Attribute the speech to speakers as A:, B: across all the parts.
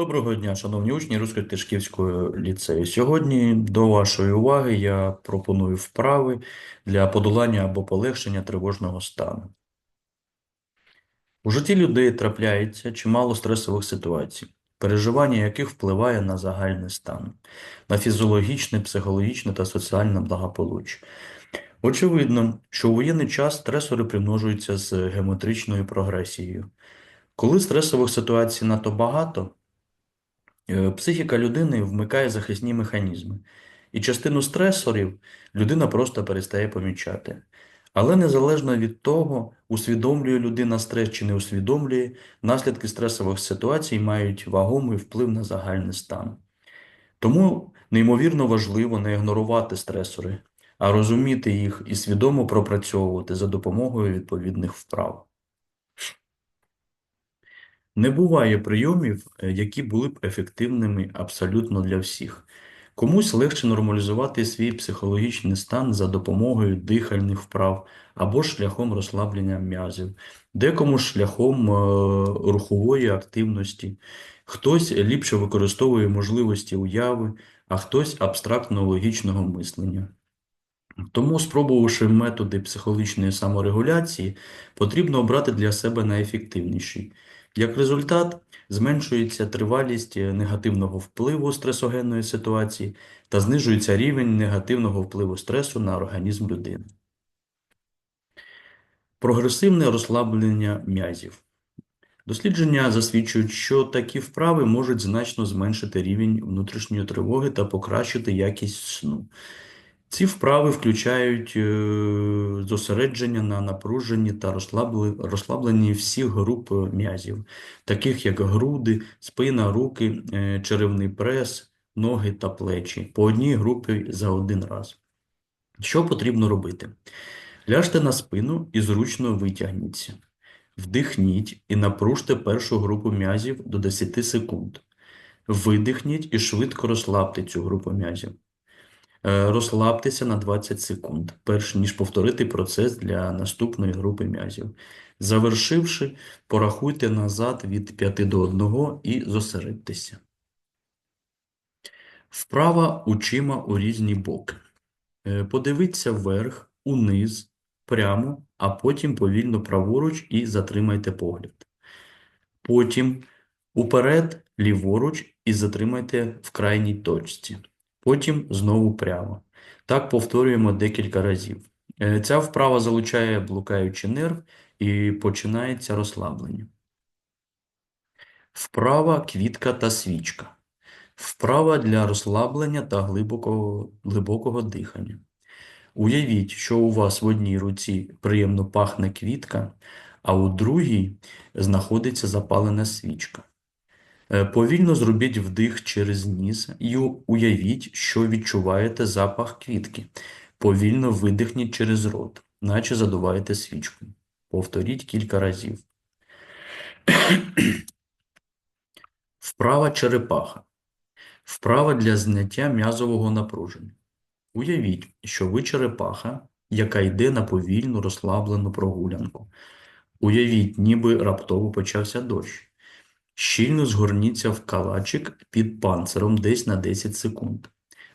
A: Доброго дня, шановні учні Русько-Тишківського ліцею. Сьогодні до вашої уваги я пропоную вправи для подолання або полегшення тривожного стану. У житті людей трапляється чимало стресових ситуацій, переживання яких впливає на загальний стан, на фізіологічне, психологічне та соціальне благополуччя. Очевидно, що у воєнний час стресори примножуються з геометричною прогресією. Коли стресових ситуацій надто багато, Психіка людини вмикає захисні механізми, і частину стресорів людина просто перестає помічати. Але незалежно від того, усвідомлює людина стрес чи не усвідомлює, наслідки стресових ситуацій мають вагомий вплив на загальний стан. Тому неймовірно важливо не ігнорувати стресори, а розуміти їх і свідомо пропрацьовувати за допомогою відповідних вправ. Не буває прийомів, е, які були б ефективними абсолютно для всіх. Комусь легше нормалізувати свій психологічний стан за допомогою дихальних вправ або шляхом розслаблення м'язів, декому шляхом е, рухової активності, хтось ліпше використовує можливості уяви, а хтось абстрактно-логічного мислення. Тому, спробувавши методи психологічної саморегуляції, потрібно обрати для себе найефективніший. Як результат, зменшується тривалість е, негативного впливу стресогенної ситуації та знижується рівень негативного впливу стресу на організм людини. Прогресивне розслаблення м'язів. Дослідження засвідчують, що такі вправи можуть значно зменшити рівень внутрішньої тривоги та покращити якість сну. Ці вправи включають е, зосередження на напруженні та розслабленні всіх груп м'язів, таких як груди, спина, руки, е, черевний прес, ноги та плечі, по одній групі за один раз. Що потрібно робити? Ляжте на спину і зручно витягніться. Вдихніть і напружте першу групу м'язів до 10 секунд. Видихніть і швидко розслабте цю групу м'язів. Е, розслабтеся на 20 секунд, перш ніж повторити процес для наступної групи м'язів. Завершивши, порахуйте назад від 5 до 1 і зосередьтеся. Вправа очима у різні боки. Е, подивіться вверх, униз, прямо, а потім повільно праворуч і затримайте погляд. Потім уперед, ліворуч і затримайте в крайній точці. Потім знову прямо. Так повторюємо декілька разів. Е, ця вправа залучає блукаючий нерв і починається розслаблення. Вправа квітка та свічка. Вправа для розслаблення та глибокого, глибокого дихання. Уявіть, що у вас в одній руці приємно пахне квітка, а у другій знаходиться запалена свічка. Е, повільно зробіть вдих через ніс і уявіть, що відчуваєте запах квітки. Повільно видихніть через рот, наче задуваєте свічку. Повторіть кілька разів. Вправа черепаха. Вправа для зняття м'язового напруження. Уявіть, що ви черепаха, яка йде на повільну розслаблену прогулянку. Уявіть, ніби раптово почався дощ. Щільно згорніться в калачик під панциром десь на 10 секунд.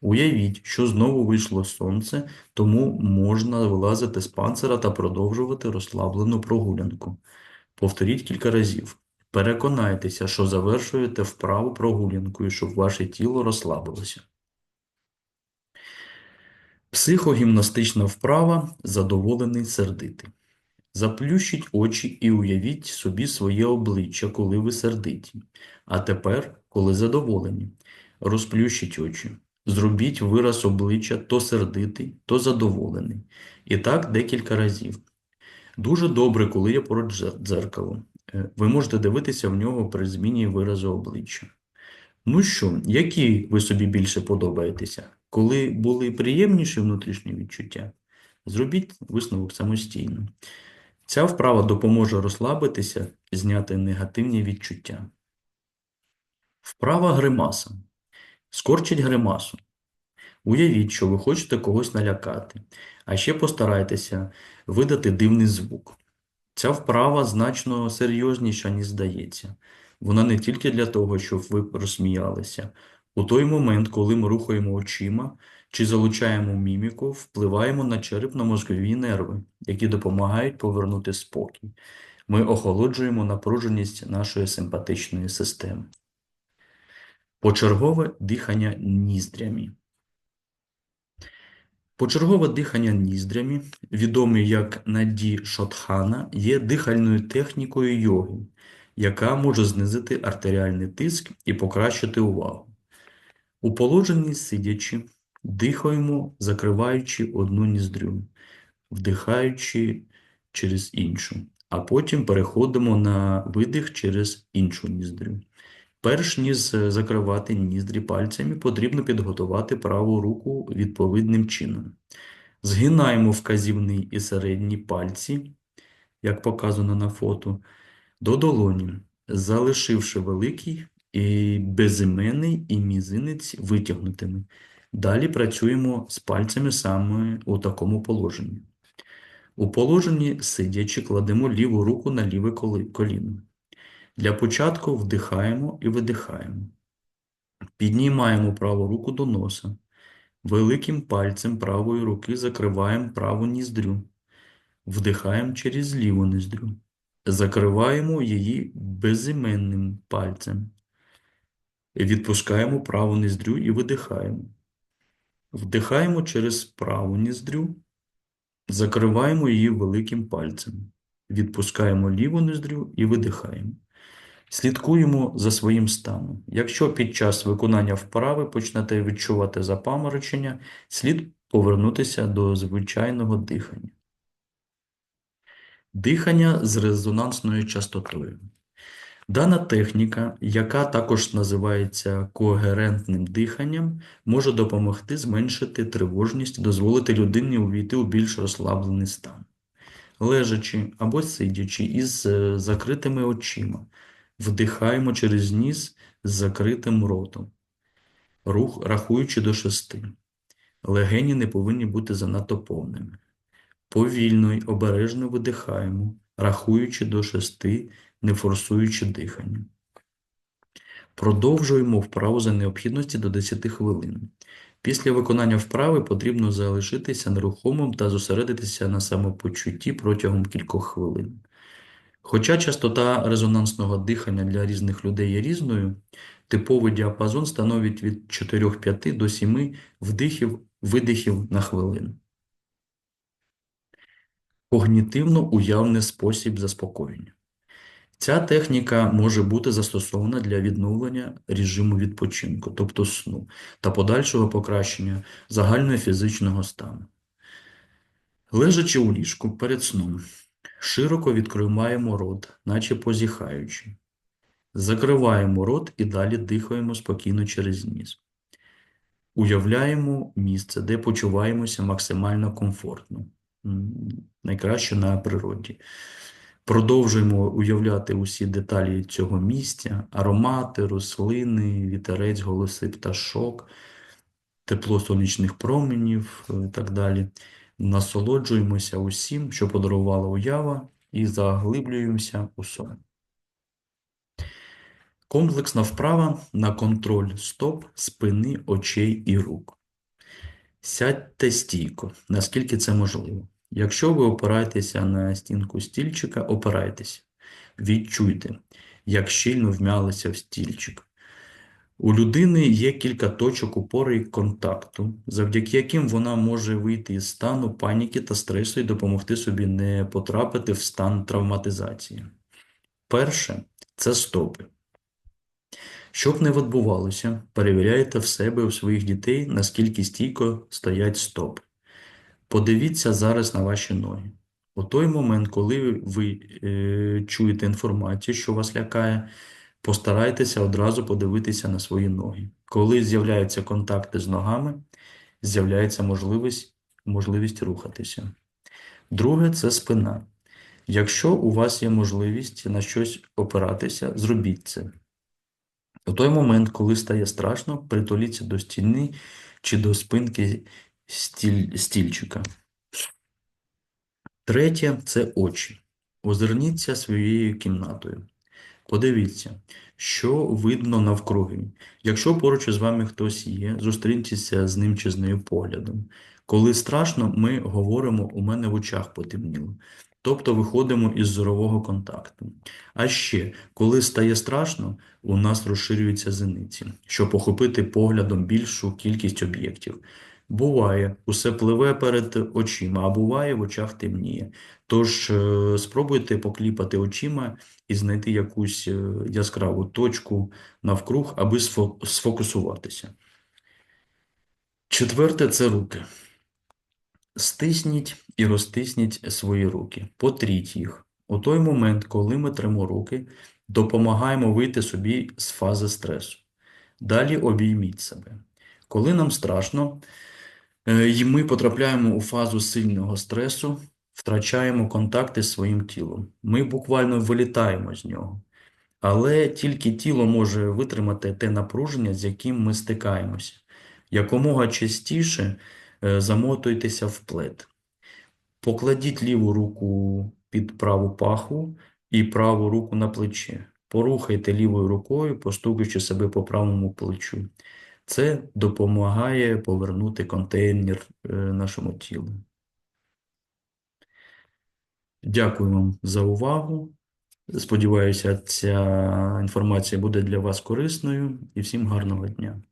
A: Уявіть, що знову вийшло сонце, тому можна вилазити з панцира та продовжувати розслаблену прогулянку. Повторіть кілька разів. Переконайтеся, що завершуєте вправу прогулянкою, щоб ваше тіло розслабилося. Психогімнастична вправа задоволений сердитий. Заплющіть очі і уявіть собі своє обличчя, коли ви сердиті. А тепер, коли задоволені, розплющіть очі. Зробіть вираз обличчя то сердитий, то задоволений. І так декілька разів. Дуже добре, коли є поруч дзеркало. Е, ви можете дивитися в нього при зміні виразу обличчя. Ну що, які ви собі більше подобаєтеся? Коли були приємніші внутрішні відчуття? Зробіть висновок самостійно. Ця вправа допоможе розслабитися зняти негативні відчуття. Вправа гримаса. Скорчіть гримасу. Уявіть, що ви хочете когось налякати, а ще постарайтеся видати дивний звук. Ця вправа значно серйозніша, ніж здається. Вона не тільки для того, щоб ви розсміялися. У той момент, коли ми рухаємо очима чи залучаємо міміку, впливаємо на черепно-мозкові нерви, які допомагають повернути спокій. Ми охолоджуємо напруженість нашої симпатичної системи. Почергове дихання ніздрями. Почергове дихання ніздрями, відоме як наді шотхана, є дихальною технікою йоги, яка може знизити артеріальний тиск і покращити увагу. У положенні сидячи, дихаємо, закриваючи одну ніздрю, вдихаючи через іншу, а потім переходимо на видих через іншу ніздрю. Перш ніж закривати ніздрі пальцями, потрібно підготувати праву руку відповідним чином. Згинаємо вказівний і середній пальці, як показано на фото, до долоні, залишивши великий і безіменний і мізинець витягнутими. Далі працюємо з пальцями саме у такому положенні. У положенні сидячи кладемо ліву руку на ліве коліно. Для початку вдихаємо і видихаємо. Піднімаємо праву руку до носа. Великим пальцем правої руки закриваємо праву ніздрю. Вдихаємо через ліву ніздрю. Закриваємо її безіменним пальцем. Відпускаємо праву ніздрю і видихаємо. Вдихаємо через праву ніздрю. Закриваємо її великим пальцем. Відпускаємо ліву ніздрю і видихаємо. Слідкуємо за своїм станом. Якщо під час виконання вправи почнете відчувати запаморочення, слід повернутися до звичайного дихання. Дихання з резонансною частотою. Дана техніка, яка також називається когерентним диханням, може допомогти зменшити тривожність дозволити людині увійти у більш розслаблений стан. Лежачи або сидячи із е, закритими очима, вдихаємо через ніс з закритим ротом, рух рахуючи до шести. Легені не повинні бути занадто повними. Повільно й обережно видихаємо, рахуючи до шести, не форсуючи дихання. Продовжуємо вправу за необхідності до 10 хвилин. Після виконання вправи потрібно залишитися нерухомим та зосередитися на самопочутті протягом кількох хвилин. Хоча частота резонансного дихання для різних людей є різною, типовий діапазон становить від 4-5 до 7 вдихів-видихів на хвилину. Когнітивно-уявний спосіб заспокоєння. Ця техніка може бути застосована для відновлення режиму відпочинку, тобто сну, та подальшого покращення загального фізичного стану. Лежачи у ліжку перед сном, широко відкриваємо рот, наче позіхаючи. Закриваємо рот і далі дихаємо спокійно через ніс. Уявляємо місце, де почуваємося максимально комфортно, найкраще на природі. Продовжуємо уявляти усі деталі цього місця: аромати, рослини, вітерець, голоси пташок, тепло сонячних променів е, і так далі. Насолоджуємося усім, що подарувала уява, і заглиблюємося у сон. Комплексна вправа на контроль стоп, спини, очей і рук. Сядьте стійко, наскільки це можливо. Якщо ви опираєтеся на стінку стільчика, опирайтеся. Відчуйте, як щільно вмялися в стільчик. У людини є кілька точок опори і контакту, завдяки яким вона може вийти із стану паніки та стресу і допомогти собі не потрапити в стан травматизації. Перше це стопи. Щоб не відбувалося, перевіряйте в себе і у своїх дітей, наскільки стійко стоять стопи. Подивіться зараз на ваші ноги. У той момент, коли ви е, чуєте інформацію, що вас лякає, постарайтеся одразу подивитися на свої ноги. Коли з'являються контакти з ногами, з'являється можливість, можливість рухатися. Друге це спина. Якщо у вас є можливість на щось опиратися, зробіть це. У той момент, коли стає страшно, притуліться до стіни чи до спинки стіль, стільчика. Третє це очі. Озирніться своєю кімнатою. Подивіться, що видно навкруги. Якщо поруч із вами хтось є, зустріньтеся з ним чи з нею поглядом. Коли страшно, ми говоримо у мене в очах потемніло. Тобто виходимо із зорового контакту. А ще, коли стає страшно, у нас розширюються зениці, щоб охопити поглядом більшу кількість об'єктів. Буває, усе пливе перед очима, а буває, в очах темніє. Тож е, спробуйте покліпати очима і знайти якусь е, яскраву точку навкруг, аби сфокусуватися. Четверте це руки. Стисніть і розтисніть свої руки, потріть їх. У той момент, коли ми тремо руки, допомагаємо вийти собі з фази стресу. Далі обійміть себе. Коли нам страшно, і ми потрапляємо у фазу сильного стресу, втрачаємо контакти з своїм тілом. Ми буквально вилітаємо з нього. Але тільки тіло може витримати те напруження, з яким ми стикаємося. Якомога частіше е, замотуйтеся в плед. Покладіть ліву руку під праву пахву і праву руку на плече. Порухайте лівою рукою, постукуючи себе по правому плечу. Це допомагає повернути контейнер е, нашому тілу. Дякую вам за увагу. Сподіваюся, ця інформація буде для вас корисною і всім гарного дня.